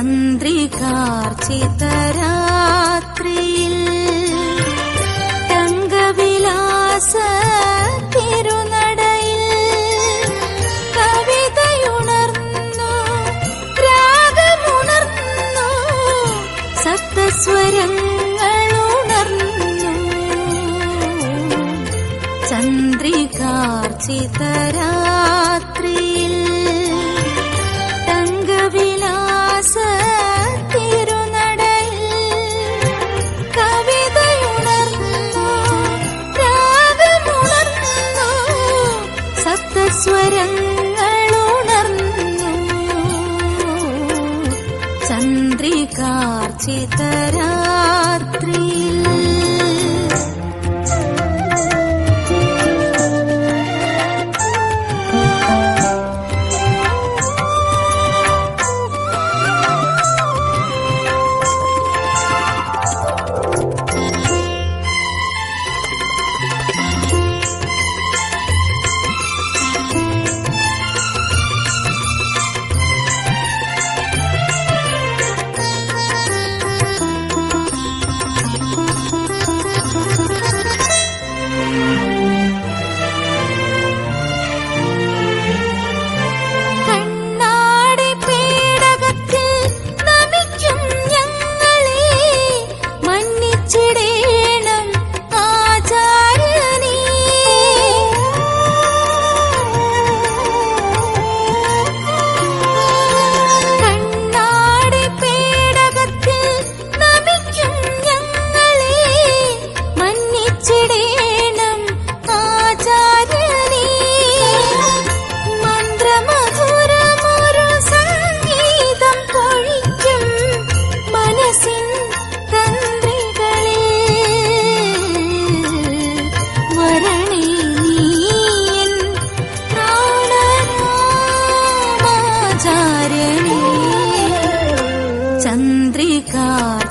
ചന്ദ്രികാർച്ചിതരാത്രിയിൽ തങ്കവിലാസ തിരുനടയിൽ കവിതയുണർന്നു രാഗമുണർന്നു സപ്തസ്വരങ്ങളുണർന്നു. ചന്ദ്രികാർച്ചിതരാ चिरात्रि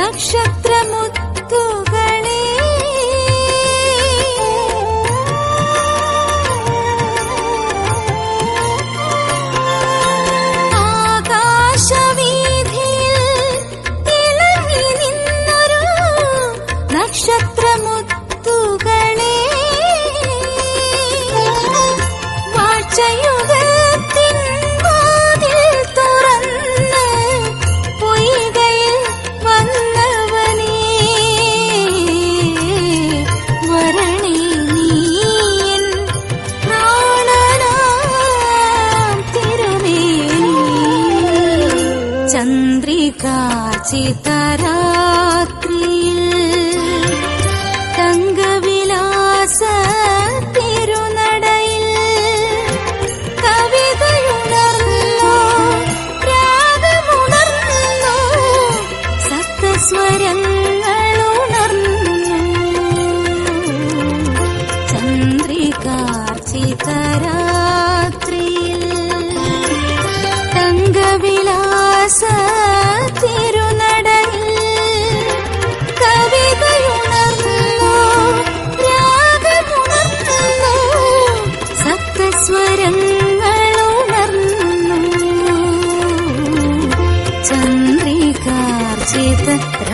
നക്ഷത്രമുത്തുകൾ चन्द्रिका चि siempre.